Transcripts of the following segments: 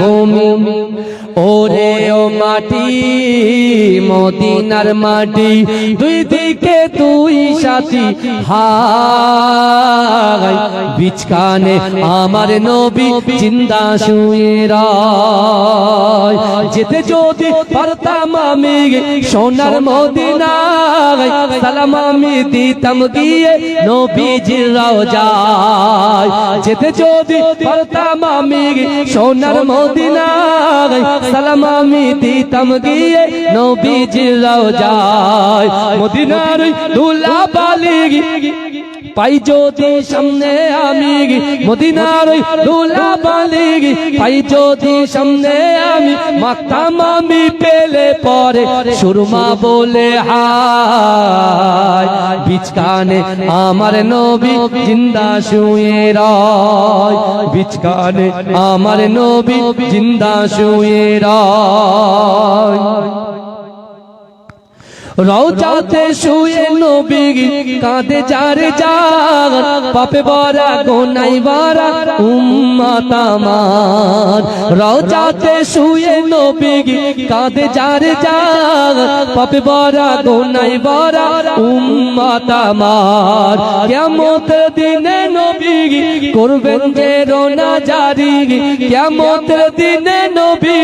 ভূমি, ওরে ও মাটি, মদিনার মাটি, দুই দিকে তুই সাথী হাই বিচকানে আমার নবী জিন্দা শুয়ে রায়। যেতে যদি পারতাম আমি সোনার মদিনায়, সালাম আমি দিতাম গিয়ে নবীজির রওজায়। যেতে যদি পারতাম আমি সোনার মদিনায় সালাম আমি দিতাম গিয়ে নবীজির রওজায়। মদিনার দুলা বালি পাই যদি সামনে আমি মদিনার দুলা বালি পাই যদি সামনে আমি মাতাম আমি পেলে পরে সুরমা বলে, হায় বিচকানে আমার নবী জিন্দা শুয়ে রয় বিচকানে আমার নবী জিন্দা শুয়ে রয়। রওজাতে শুয়ে নবী কাঁদে যার যার, পাপে বরা গোনাই বরা উম্মত আমার। রওজাতে শুয়ে নবী কাঁদে যার যার, পাপে বরা গোনাই বরা উম্মত আমার। কিয়ামত দিনে নবী করবেন যে রোনা জারি, কিয়ামত দিনে নবী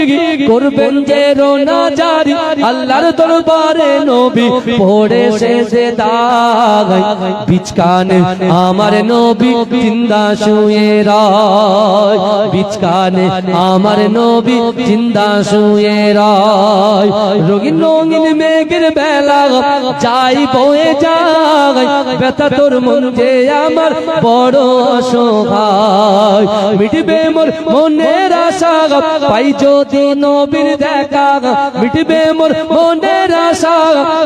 করবেন যে রোনা জারি, আল্লাহর দরবারে নবী পড়ে শেষে দাগ বিচকানে আমার নবী, জিন্দা শুয়ে রায়। বিচকানে আমার নবী, জিন্দা শুয়ে রায়। রঙিন রঙিন মেঘের বেলা যাই বয়ে যায় ব্যথা তোর মন যে আমার বড় অসহায় মিটবে মোর মনের আশা, পাই যদি নবীর দেখা, মিটবে মোর মনের আশা।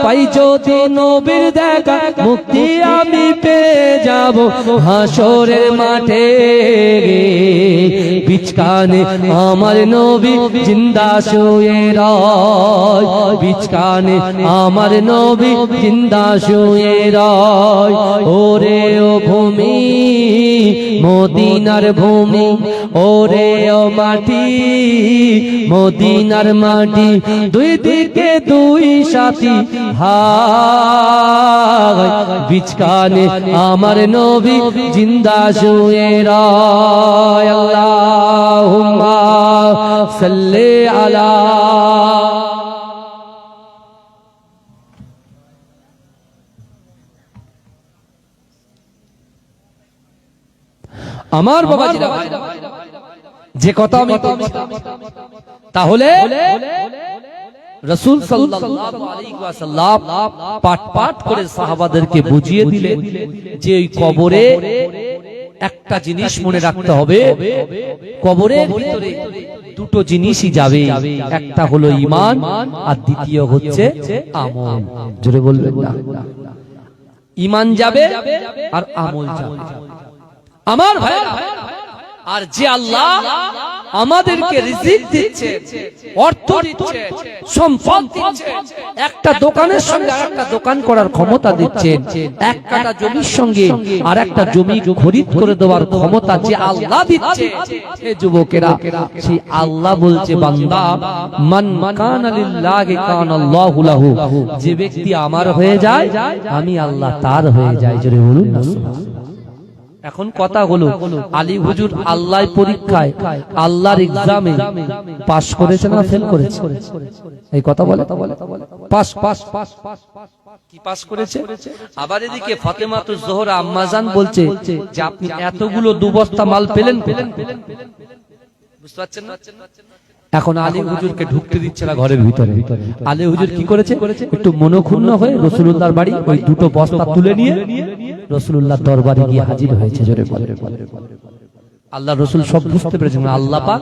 পাই যদি নবীর দেখা, মুক্তি আমি পেয়ে যাব হাসরের মাঠে। বিচকানে আমার নবী জিন্দা শুয়ে রয়। বিচকানে আমার নবী জিন্দা শুয়ে রয়। ওরে ও ভূমি, মদিনার ভূমি, ওরে ও মাটি, মদিনার মাটি, দুই দিকে দুই সাথী হায় বিচকানে আমার নবী জিন্দা শুয়ে রায়। আলা। আমার বাবা যে কথা তাহলে রসুল ওয়াসাল্লাম পাট পাট করে সাহাবাদেরকে বুঝিয়ে দিলেন যে ওই কবরে একটা জিনিস মনে রাখতে হবে। কবরের ভিতরে দুটো জিনিসই যাবে। একটা হলো ইমান আর দ্বিতীয় হচ্ছে আমল। জোরে বলবেন না। ঈমান যাবে আর আমল যাবে। আমার ভাই আর যে আল্লাহ আমাদেরকে রিজিক দিচ্ছে, অর্থ দিচ্ছে, সম্পদ দিচ্ছে। একটা দোকানের সঙ্গে আর একটা দোকান করার ক্ষমতা দিচ্ছেন। এক কাটা জমির সঙ্গে আর একটা জমি খরিদ করে দেওয়ার ক্ষমতা যে আল্লাহ দিচ্ছে, হে যুবকেরা, সেই আল্লাহ বলছে, বান্দা, মান কানা লিল্লাহি কানা আল্লাহু লাহু। যে ব্যক্তি আমার হয়ে যায়, আমি আল্লাহ তার হয়ে যাই। জোরে বলুন না। এখন কথা হলো আলী হুজুর আল্লাহ পরীক্ষায়, আল্লাহর এক্সামে পাশ করেছে না ফেল করেছে এই কথা বলে? পাস পাস পাস পাস কি পাস করেছে? আপনি এতগুলো দুবস্তা মাল পেলেন পেলেন বুঝতে পারছেন এখন আলী হুজুরকে ঢুকতে দিচ্ছে না ঘরের ভিতরে। আলী হুজুর কি করেছে? একটু মনোক্ষুণ্ণ হয়ে রসুলুল্লাহর বাড়ি ওই দুটো বস্তা তুলে নিয়ে রসুলুল্লাহ দরবারে গিয়ে হাজির হয়েছে জোরে বলে। আল্লাহ রসুল সব বুঝতে পেরেছেন। আল্লাহ পাক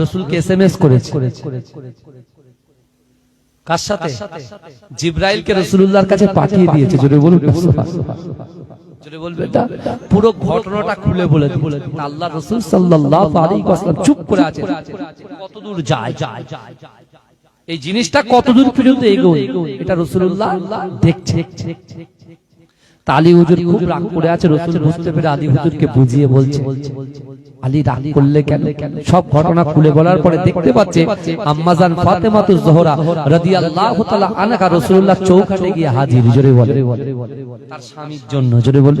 রসুলকে এসএমএস করেছে। কার সাথে? জিব্রাইলকে রসুলুল্লাহর কাছে পাঠিয়ে দিয়েছে। জোরে বলুন। জোরে বলবে? না? পুরো ঘটনাটা খুলে বলে বলে আল্লাহ রসুল সাল্লাল্লাহু আলাইহি ওয়াসাল্লাম চুপ করে আছে কতদূর যায়? যায় এই জিনিসটা কতদূর পর্যন্ত এগোয়? এটা রসুল্লাহ দেখছে। আলী হুজুর খুব রাগ করে আছে রসুল বুঝতে পেরে আলী হুজুরকে বুঝিয়ে বলছে। আলী রাগ করলে কেন? সব ঘটনা খুলে বলার পরে দেখতে পাচ্ছে আম্মাজান ফাতেমাতু জোহরা রাদিয়াল্লাহু তাআলা আনহা রাসূলুল্লাহ চৌকাঠে গিয়ে হাজির জোরে বলে। তার স্বামীর জন্য জোরে বলে।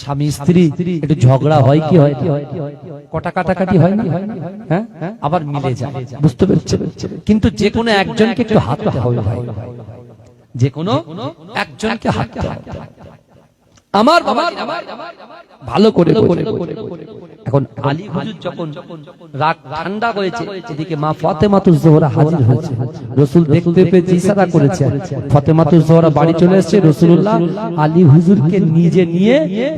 স্বামী স্ত্রী একটু ঝগড়া হয় কি হয়? কটা কাটাকাটি হয় না? হ্যাঁ আবার মিলে যায়। বুঝতে পেরেছে। কিন্তু যে কোনো একজনকে একটু হাততে হবে ভাই। যে কোনো একজনকে হবে। আমার বাবা ভালো করে এখন আলী হুজুর যখন রাগ ঠান্ডা হয়েছে এদিকে মা ফাতেমাতুজ জোহরা হাজির হয়েছে। রাসূল দেখতে পেয়ে ইশারা করেছে। ফাতেমাতুজ জোহরা বাড়ি চলে এসেছে রাসূলুল্লাহ আলী হুজুরকে নিজে নিয়ে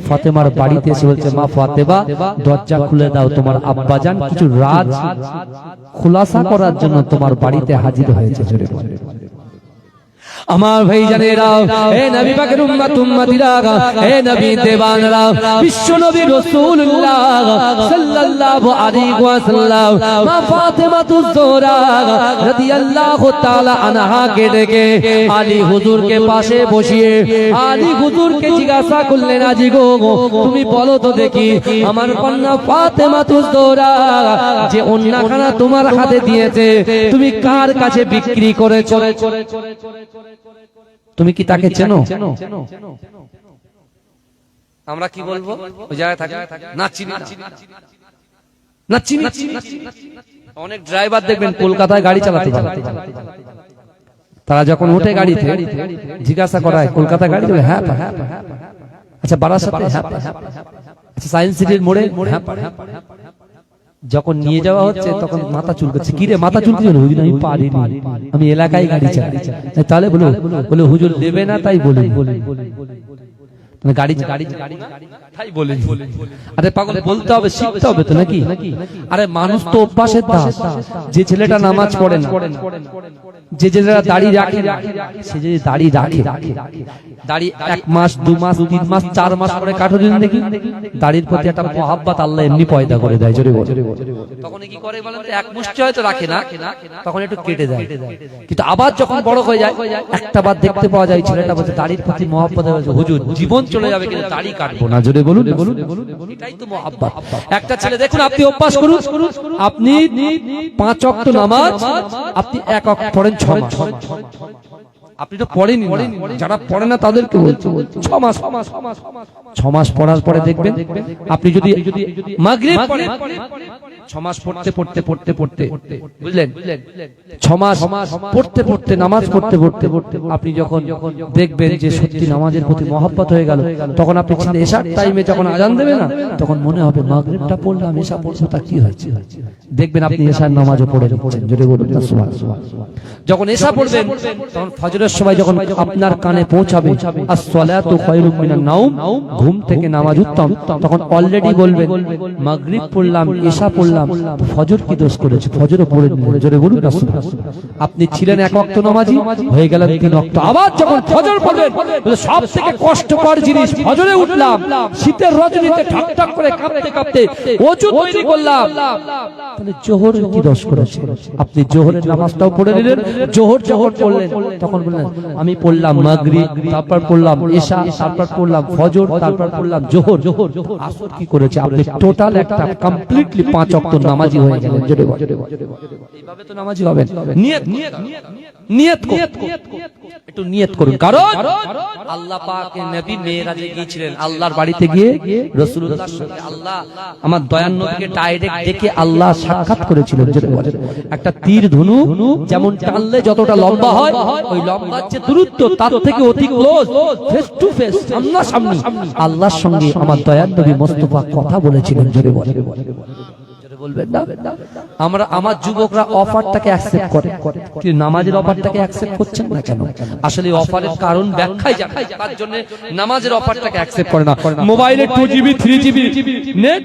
ফাতেমার বাড়িতে এসে বলছে মা ফাতেমা দরজা খুলে দাও তোমার আব্বাজান কিছু রাজ খুলাসা করার জন্য তোমার বাড়িতে হাজির হয়েছে। জোরে বলে। আমার ভাই জানেরা হে নবী পাকের উম্মত উম্মতিরা হে নবী দেবানরা বিশ্ব নবী রাসূলুল্লাহ সাল্লাল্লাহু আলাইহি ওয়াসাল্লাম মা ফাতেমাতুজ জোহরা রাদিয়াল্লাহু তাআলা আনহা কে ডেকে আলী হুজুরকে পাশে বসিয়ে আলী হুজুরকে জিজ্ঞাসা করলেন আজি গো তুমি বলো তো দেখি আমার কন্যা ফাতেমাতুজ জোহরা যে অন্যখানা তোমার হাতে দিয়েছে তুমি কার কাছে বিক্রি করেছ? তুমি কি তাকে চেনো? আমরা কি বলব? ওই জায়গায় থাকি। না চিনি না। না চিনি অনেক ড্রাইভার দেখবেন কলকাতায় গাড়ি চালাতে পারে। তারা যখন ওঠে গাড়িতে জিজ্ঞাসা করায় হয় কলকাতা গাড়ি চলে হ্যাঁ হ্যাঁ হ্যাঁ আচ্ছা বারাসাতে হ্যাঁ হ্যাঁ। আচ্ছা সায়েন্স সিটির মোড়ে? হ্যাঁ হ্যাঁ পা। যখন নিয়ে যাওয়া হচ্ছে তখন মাথা চুলকাচ্ছে। কি রে মাথা চুলকে হুজুর আমি পারিনি। আমি এলাকায় গাড়ি চালাই তাহলে বলো বলে হুজুর দেবে না তাই বলে গাড়ি গাড়ি তাই বলে আরে পাগল বলতে হবে শিখতে হবে তো নাকি? আরে মানুষ তো অভ্যাসের দাস। যে ছেলেটা নামাজ পড়ে না। যে ছেলেটা দাড়ি রাখে সে যদি দাড়ি রাখে। দাড়ি এক মাস দু মাস তিন মাস চার মাস পরে কাটো দিন দেখি। দাড়ির প্রতি একটা মহাব্বাত আল্লাহ এমনি পয়দা করে দেয় জোরে বল। তখন কি করে বলেন তো, এক মুষ্টি হয়তো রাখে না তখন একটু কেটে দেয় কিন্তু আবার যখন বড় হয়ে যায় একটা বার দেখতে পাওয়া যায় ছেলেটা বলছে দাড়ির প্রতি মহাব্বত হয়েছে হুজুর জীবন চলে যাবে কিন্তু দাড়ি কাটবো না। জোরে বলুন বলুন। এটাই তো মহাব্বত। একটা ছেলে দেখুন আপনি অভ্যাস করুন। আপনি পাঁচ অক্ট নামাজ আপনি এক অক্ট পড়েন মাস আপনি তো পড়েনি যারা পড়ে না তাদেরকে বলছি। ছ মাস। ছ মাস পড়ার পরে দেখবেন আপনি যদি মাগরিব পড়েন ছ মাস পড়তে পড়তে পড়তে পড়তে বুঝলেন? ছ মাস পড়তে পড়তে নামাজ পড়তে পড়তে পড়তে আপনি যখন দেখবেন যে সত্যি নামাজের প্রতি মহব্বত হয়ে গেল তখন আপনি এসার টাইমে যখন আজান দেবে না তখন মনে হবে মাগরিবটা পড়লাম এসা পড়ছো তা কি হয়েছে? দেখবেন আপনি এসার নামাজও পড়ে পড়ছেন যদি বলুন যখন এসা পড়বেন তখন ফজরের সময় যখন আপনার কানে পৌঁছাবে as-salatu খায়রুম মিনান নাওম ঘুম থেকে নামাজ উত্তম। তখন অলরেডি বলবেন মাগরিব পড়লাম এশা পড়লাম ফজর কি দোষ করেছে? ফজরও পড়ে জোরে বলুন না আপনি ছিলেন এক ওয়াক্ত নামাজি? হয়ে গেলেন তিন ওয়াক্ত। আবার যখন ফজর পড়বেন বলে সব থেকে কষ্টকর জিনিস ফজরে উঠলাম শীতের রজনীতে ঠাক ঠাক করে কাঁপতে কাঁপতে ওযু তৈরি করলাম। তাহলে জোহর কি দোষ করেছে? আপনি জোহরের নামাজটাও পড়ে নিলেন জোহর জোহর পড়লেন তখন আমি পড়লাম মাগরিব তারপর পড়লাম ঈশা তারপর পড়লাম ফজর তারপর পড়লাম জোহর। জোহর আসর কি করেছে? আপনি টোটাল একটা কমপ্লিটলি পাঁচ ওয়াক্ত নামাজি হয়ে গেলেন। জোরে বল। এইভাবে তো নামাজি হবেন নিয়ত নিয়ত নিয়ত করুন। একটু নিয়ত করুন। কারণ আল্লাহ পাক নবী মেরাজে গিয়েছিলেন। আল্লাহর বাড়িতে গিয়ে রাসূলুল্লাহর সঙ্গে আল্লাহ আমার দয়ান নবীকে ডাইরেক্ট দেখে আল্লাহ সাক্ষাৎ করেছিলেন। যেটা বলে একটা তীর ধনু যেমন টানলে যতটা লম্বা হয় ওই লম্বার যে দূরত্ব তার থেকে অতি ক্লোজ ফেস টু ফেস আল্লাহর সঙ্গে আমার দয়ান নবী মোস্তফা কথা বলেছিলেন জোরে বলে। বলবেন না? আমরা, আমার যুবকরা অফারটাকে অ্যাকসেপ্ট করে। কিন্তু নামাজের অফারটাকে অ্যাকসেপ্ট করছেন না কেন? আসলে অফারের কারণ ব্যাখ্যাই তার জন্য নামাজের অফারটাকে অ্যাকসেপ্ট করে না। মোবাইলে two GB three GB net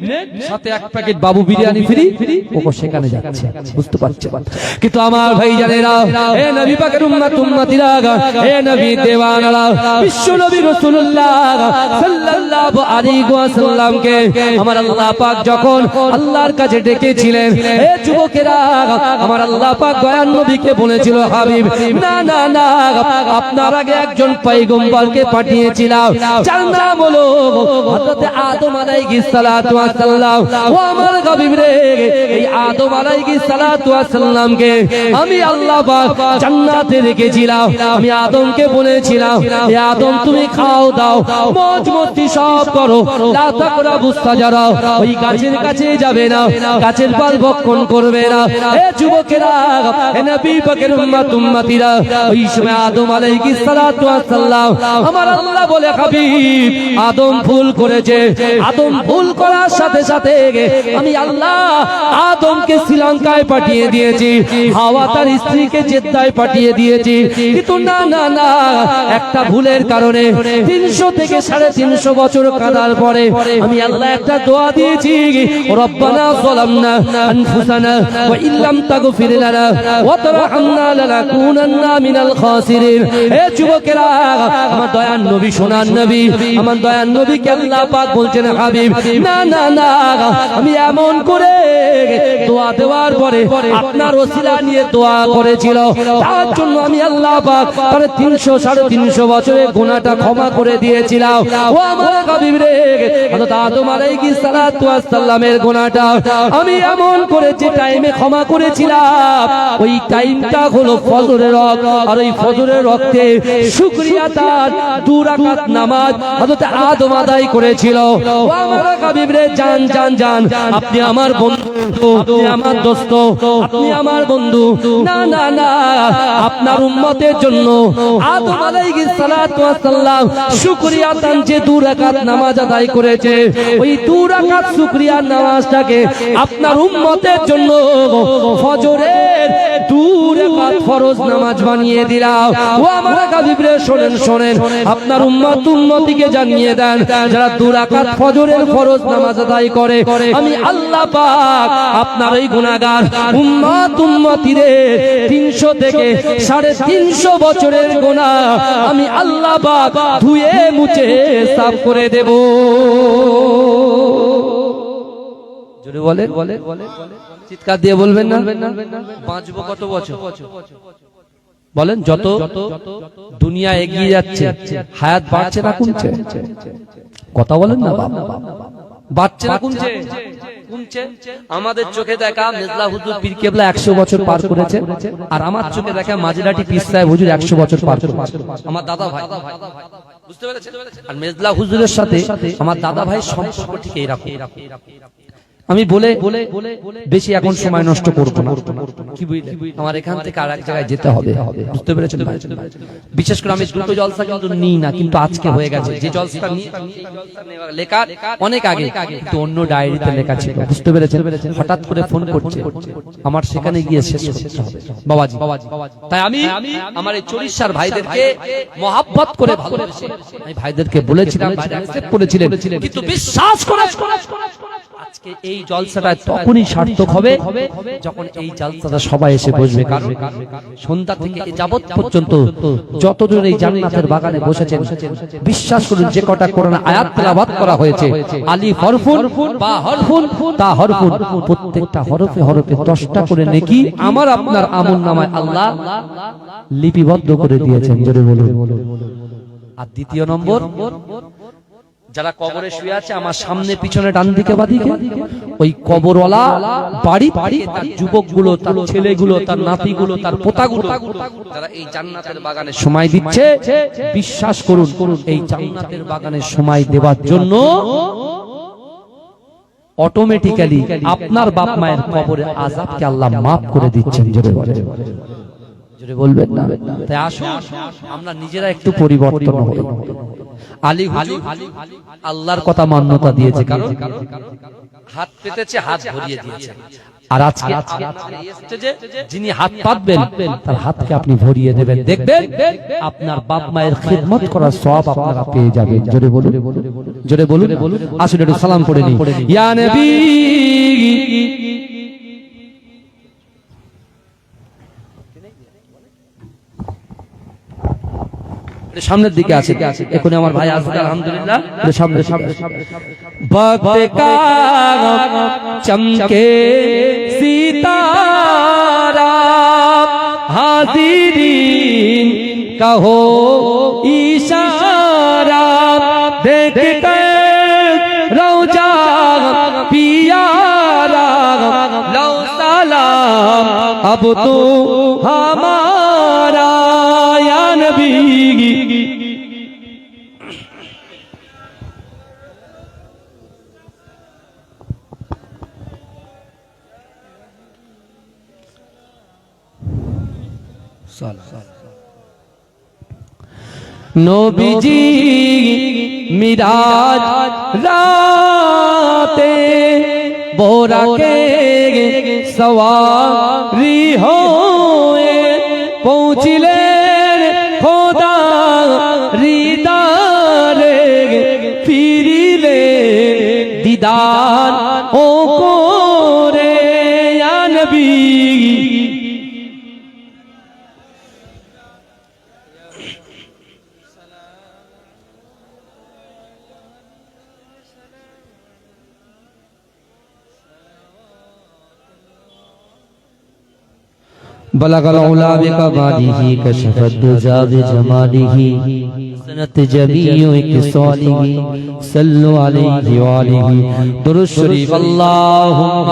সাথে এক প্যাকেট বাবু বিরিয়ানি ফ্রি ওকে সেখানে যাচ্ছে। বুঝতে পারছে কিন্তু আমার ভাই জানেরা হে নবী পাকের উম্মত, উম্মতিরা হে নবী বিশ্ব নবী রাসূলুল্লাহ সাল্লাল্লাহু আলাইহি ওয়াসাল্লামকে, আমার আল্লাহ পাক যখন আল্লাহর কাছে ডেকেছিলেন এ যুবকেরা আমার আল্লাহ পাক দয়ান নবীকে বলেছিল হাবিব না না না আপনার আগে একজন পয়গম্বরকে পাঠিয়েছিলাম। যার নাম হলো হযরত আদম আলাইহিস সালাতু ওয়াস সালাম ও আমার হাবিব রে এই আদম আলাইহিস সালাতু ওয়াস সালামকে আমি আল্লাহ পাক জান্নাতে রেখেছিলাম। আমি আদমকে বলেছিলাম হে আদম তুমি খাও দাও মজ মস্তি সব করো। লা সাজারা ওই গাছের কাছে যাবে না। গাছের পাল ভক্ষণ করবে না। এ যুবকেরা, এ নবী পাকের উম্মত, উম্মতিরা, ওই সময় আদম আলাইহিস সালাতু ওয়াস সালাম আমার আল্লাহ বলে, হাবিব, আদম ভুল করেছে। আদম ভুল করার সাথে সাথে আমি আল্লাহ আদমকে শ্রীলঙ্কায় পাঠিয়ে দিয়েছি, হাওয়া তার স্ত্রীকে জেদ্দায় পাঠিয়ে দিয়েছি। কিন্তু না না না, একটা ভুলের কারণে তিনশো থেকে সাড়ে তিনশো বছর কাদার পরে আমি আল্লাহ একটা দোয়া দিয়েছি, রব্বানা আনফুসানা ওয়া ইল্লাম তাগফির লানা ওয়া তারহামনা লানাকুনান্না মিনাল খাসিরিন হে যুবকেরা, আমার দয়ান নবী সোনার নবী, আমার দয়ান নবীকে আল্লাহ পাক বলছেন, হাবিব, না না না, আমি এমন করে দোয়া দেওয়ার পরে আপনার ওসিলা নিয়ে দোয়া করেছিল। তার জন্য আমি আল্লাহ পাক তার তিনশো, সাড়ে তিনশো বছরের গুণাটা ক্ষমা করে দিয়েছিলাম। ও আমার হাবিব রে আদম আলাইহিস সালাতু ওয়াস সালামের গুনাহটা। আমি এমন করে যে টাইমে ক্ষমা করেছিলাম। ওই টাইমটা হলো ফজরের রক্ত। আর ওই ফজরের রক্তে শুকরিয়া তার দু রাকাত নামাজ হযরত আদম আদায় করেছিল। জান জান জান, আপনি আমার বন্ধু, আপনি আমার দোস্ত, আপনি আমার বন্ধু। না না না, আপনার উম্মতের জন্য আদম আলাইহিস সালাতু ওয়াস সালাম শুকরিয়া তান যে দু রাকাত নামাজ আদায় করেছে। ওই দু রাকাত শুকরিয়া নামাজটাকে আপনার উম্মতের জন্য ফজরের দু রাকাত ফরজ নামাজ বানিয়ে দিলাম। ও আমার গাবিবরে শোনেন শোনেন। আপনার উম্মত উম্মতিকে জানিয়ে দেন, যারা দু রাকাত ফজরের ফরজ নামাজ আদায় করে। আমি আল্লাহ পাক আপনার এই গুনাহগার উম্মত উম্মতিদের 300 থেকে সাড়ে তিনশো বছরের গোনা আমি আল্লাহ পাক ধুয়ে মুছে সাফ করে দেব। জোরে বলে বলে চিৎকার দিয়ে বলবেন না। কত বছর? বলেন যত দুনিয়া এগিয়ে যাচ্ছে, হায়াত বাড়ছে না কমছে? কথা বলেন না বাড়ছে না কমছে? আমাদের চোখে দেখা মেজলা হুজুর পীর কেবলা একশো বছর পার করেছে, আর আমার চোখে দেখা মাঝিরাটি পীর সাহেব হুজুর একশো বছর পার করেছে। আমার দাদা ভাই। বুঝতে পেরেছেন? আর মেজলা হুজুরের সাথে আমার দাদা ভাই সম্পর্ক ঠিক এইরকম। আমি বলে, বেশি এখন সময় নষ্ট করব না। কি বুঝলে? আমার এখান থেকে আর এক জায়গায় যেতে হবে। বুঝতে পেরেছেন বিশেষ করে আমি দ্রুত জলসা কিন্তু নিই না, কিন্তু আজকে হয়ে গেছে। যে জলসা লেখা অনেক আগে, কিন্তু অন্য ডায়েরিতে লেখা ছিল। বুঝতে পেরেছেন? হঠাৎ করে ফোন করছে। আমার সেখানে গিয়ে শেষ করতে হবে। বাবাজি। তাই আমি আমার এই চরিষ্যার ভাইদেরকে মহাব্বত করে ভালোবেসে। আমি ভাইদেরকে বলেছিলাম করেছিলেন। কিন্তু বিশ্বাস করে আজকে এই জলসাটা তখনই সার্থক হবে যখন এই জলসাটা সবাই এসে বসবে। কারণ সন্ধ্যা থেকে যাবৎ পর্যন্ত যতজন এই জান্নাতের বাগানে বসেছেন বিশ্বাস করুন যে কটা কোরআন আয়াত তেলাওয়াত করা হয়েছে। আলী হরফুন বা হরফুন তা হরফুন। প্রত্যেকটা হরফে হরফে 10টা করে নেকি আমার আপনার আমল নামায় আল্লাহ লিপিবদ্ধ করে দিয়েছেন। জোরে বলুন। আর দ্বিতীয় নম্বর? যারা কবরে শুয়ে আছে আমার সামনে পিছনে ডান দিকে বাদিকে। ওই কবরওয়ালা বাড়ি বাড়ি তার যুবকগুলো তার ছেলেগুলো তার নাতিগুলো তার পোতাগুলো যারা এই জান্নাতের বাগানে সময় দিচ্ছে বিশ্বাস করুন করুন এই জান্নাতের বাগানে সময় দেওয়ার জন্য অটোমেটিক্যালি আপনার বাপ মায়ের কবরে আজাবকে আল্লাহ মাফ করে দিচ্ছেন জোরে বলে জোরে বলবেন না? তাই আসুন আমরা নিজেরা একটু পরিবর্তন হই। আলী হুজুর আল্লাহর কথা মান্যতা দিয়েছে কারণ হাত পেতেছে হাত ভরিয়ে দিয়েছে। আর আজকে যিনি হাত পাতবেন তার হাতকে আপনি ভরিয়ে দেবেন। দেখবেন আপনার বাপ মায়ের খেদমত করার সব আপনারা পেয়ে যাবেন। জোরে বলুন জোরে বলুন। আসুন একটু সালাম নিই। ইয়া নবী। সামনের দিকে আছে এখন আমার ভাই আসবে আলহামদুলিল্লাহ এটা সামনে সামনে वक्त का चमके सितारा हाजिरीन कहो इशारा देख कर रोजा पियारा लो सलाम अब तो নবীজি মিরাজ রাতে বোরাকে সওয়ারি হয়ে পৌঁছিলেন بلغ العلا بكماله كشف الدجى بجماله سنت جميع اتصاله صلوا عليه وآله درود الشريف اللهم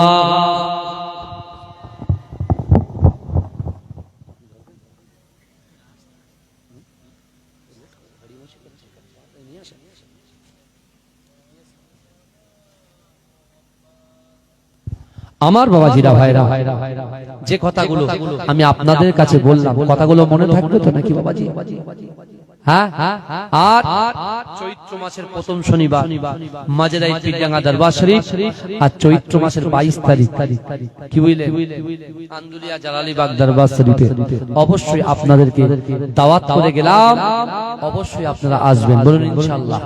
আমার বাবা জিরা ভাইরা যে কথাগুলো আমি আপনাদের কাছে বললাম কথাগুলো মনে থাকবে তো নাকি বাবাজি? হ্যাঁ? অবশ্যই আপনাদেরকে দাওয়াত করে গেলাম। অবশ্যই আপনারা আসবেন। বলুন ইনশাআল্লাহ।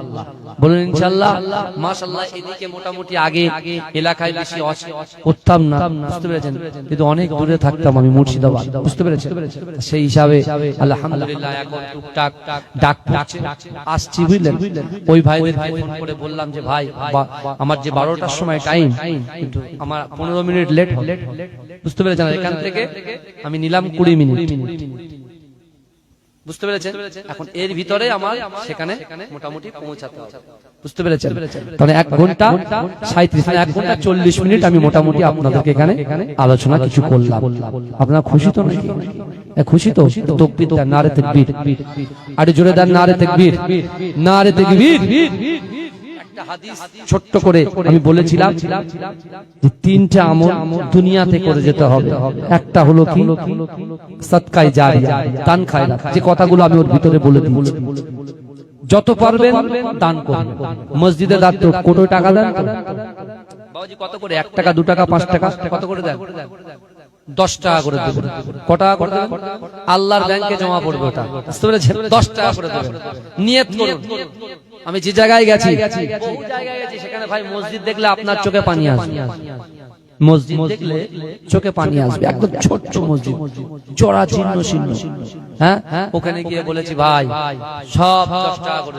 বলুন ইনশাআল্লাহ। মাশাআল্লাহ, এদিকে মোটামুটি আগে এলাকায় বেশি করতাম না, বুঝতে পেরেছেন? কিন্তু অনেক দূরে থাকতাম আমি মুর্শিদাবাদ, বুঝতে পেরেছেন? সেই হিসাবে আলহামদুলিল্লাহ, এখন টুকটাক ডাক আসছি বুঝলেন? ওই ভাইদেরকে ফোন করে বললাম যে ভাই আমার যে বারোটার সময় টাইম কিন্তু আমার পনেরো মিনিট লেট বুঝতে পেরেছেন? এখান থেকে আমি নিলাম কুড়ি মিনিট বুঝতে পেরেছেন? এখন এর ভিতরে আমার সেখানে মোটামুটি পৌঁছাতে হবে। বুঝতে পেরেছেন? তাহলে এক ঘণ্টা সাঁত্রিশ এক ঘণ্টা চল্লিশ মিনিট আমি মোটামুটি আপনাদেরকে এখানে আলোচনা কিছু করলাম। আপনারা খুশি তো নাকি? খুশি তো তকবির নারে তেকবির। আরে জোরে দেন নারে তেকবির। নারে তেকবির। ছোট্ট করে আমি বলেছিলাম যে তিনটা আমল দুনিয়াতে করে যেতে হবে। একটা হলো কি? সৎকাই জারিয়া দান খায়রা যে কথাগুলো আমি ওর ভিতরে বলে দিচ্ছি যত পারবেন দান করবেন মসজিদে দান তো কোটি টাকা দেন? বাবাজি কত করে? এক টাকা দু টাকা পাঁচ টাকা কত করে দেন? দশ টাকা করে দেবেন। ক টাকা করে দেবেন? আল্লাহর ব্যাংকে জমা পড়বে ওটা। বুঝতে পেরেছেন? দশ টাকা করে দেবেন। নিয়ত করুন। আমি যে জায়গায় গেছি বহু জায়গায় গেছি সেখানে ভাই মসজিদ দেখলে আপনার চোখে পানি আসবে। মসজিদ দেখলে চোখে পানি আসবে একদম ছোট্ট মসজিদ। চড়া ছিন্ন ছিন্ন। হ্যাঁ? ওখানে গিয়ে বলেছি ভাই সব দশ টাকা করে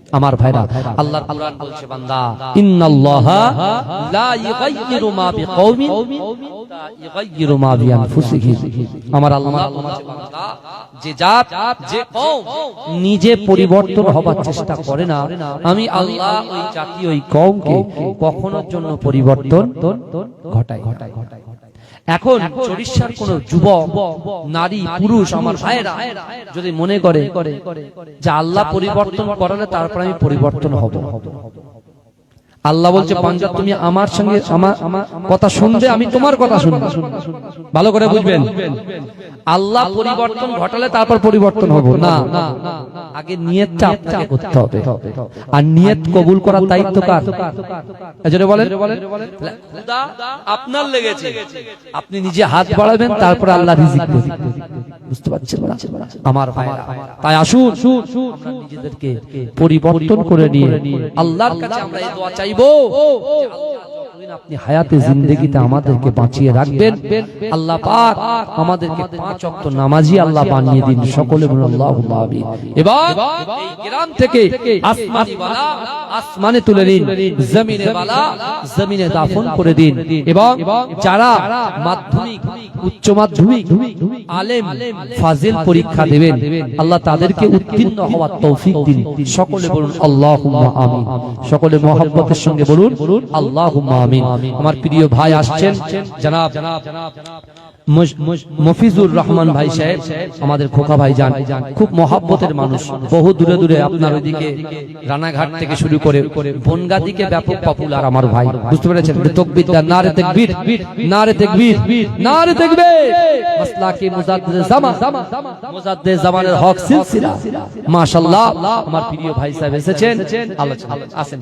আমার ভাইরা আল্লাহ কোরআন বলছে বান্দা ইন্নাল্লাহা লা মা বিকওমিন মা বিআনফুসিহিম। আমার আল্লাহ বলছে বান্দা যে জাত যে কওম নিজে পরিবর্তন হবার চেষ্টা করে না আমি আল্লাহ ওই জাতি ওই কওমকে কখনোর জন্য পরিবর্তন ঘটাই ঘটাই ঘটাই এখন চরিষ্যার কোন যুবক নারী পুরুষ আমার ভাইয়েরা যদি মনে করে যে আল্লাহ পরিবর্তন করালে তারপর আমি পরিবর্তন হব। আল্লাহ বলছে পাঞ্জাব তুমি আমার সঙ্গে আমার আমার কথা শুনবে আমি তোমার কথা শুনব। ভালো করে বুঝবেন। আল্লাহ পরিবর্তন ঘটালে তারপর পরিবর্তন হব। না আগে নিয়তটা আপনাকে করতে হবে। আর নিয়ত কবুল করার দায়িত্ব কার? এজন্য বলেন। আপনার লেগেছে। আপনি নিজে হাত বাড়াবেন তারপর আল্লাহ রিজিক দেবেন। বুঝতে পারছেন না? আমার ভাইরা তাই আসুন আমরা নিজেদেরকে পরিবর্তন করে নিয়ে আল্লাহর কাছে আমরা এই দোয়া চাইব আল্লাহ আপনি হায়াতে জিন্দগিতে আমাদেরকে বাঁচিয়ে রাখবেন। আল্লাহ পাক আমাদেরকে পাঁচ ওয়াক্ত নামাজি আল্লাহ বানিয়ে দিন, সকলে আমিন। এবার এই গ্রাম থেকে আসমানি বালা, আসমানে তুলে নিন, জমিনে বালা, জমিনে দাফন করে দিন। এবং যারা মাধ্যমিক, উচ্চ মাধ্যমিক, আলেম, ফাজিল পরীক্ষা দেবেন, আল্লাহ তাদেরকে উত্তীর্ণ হওয়ার তৌফিক দিন। সকলে বলুন, আল্লাহুম্মা আমিন। সকলে মহব্বতের সঙ্গে বলুন, আল্লাহুম্মা আমিন। আমার প্রিয় ভাই আসছেন, জনাব মফিজুর রহমান ভাই সাহেব, আমাদের খোকা ভাই যান। খুব মহাব্বতের মানুষ। বহু দূরে দূরে আপনার ওইদিকে রানাঘাট থেকে শুরু করে বনগা দিকে ব্যাপক পপুলার আমার ভাই। বুঝতে পেরেছেন? তকবির নারে তেকবীর নারে তেকবীর নারে তেকবীর। মাসলাকে মুজাদ্দিদ জামান, মুজাদ্দিদ জামানের হক সিলসিলা। মাশাআল্লাহ, আমার প্রিয় ভাই সাহেব এসেছেন। আলোচনা আসেন।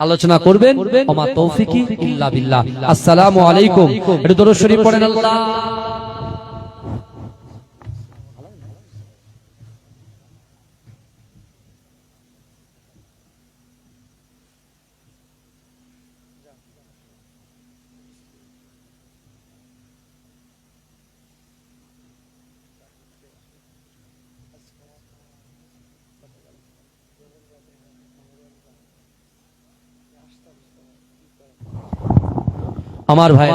আলোচনা করবেন। আমার তৌফিকি ইল্লা বিল্লাহ। আসসালামু আলাইকুম। এটা দরুদ শরীফ পড়েন আল্লাহ। আমার ভাই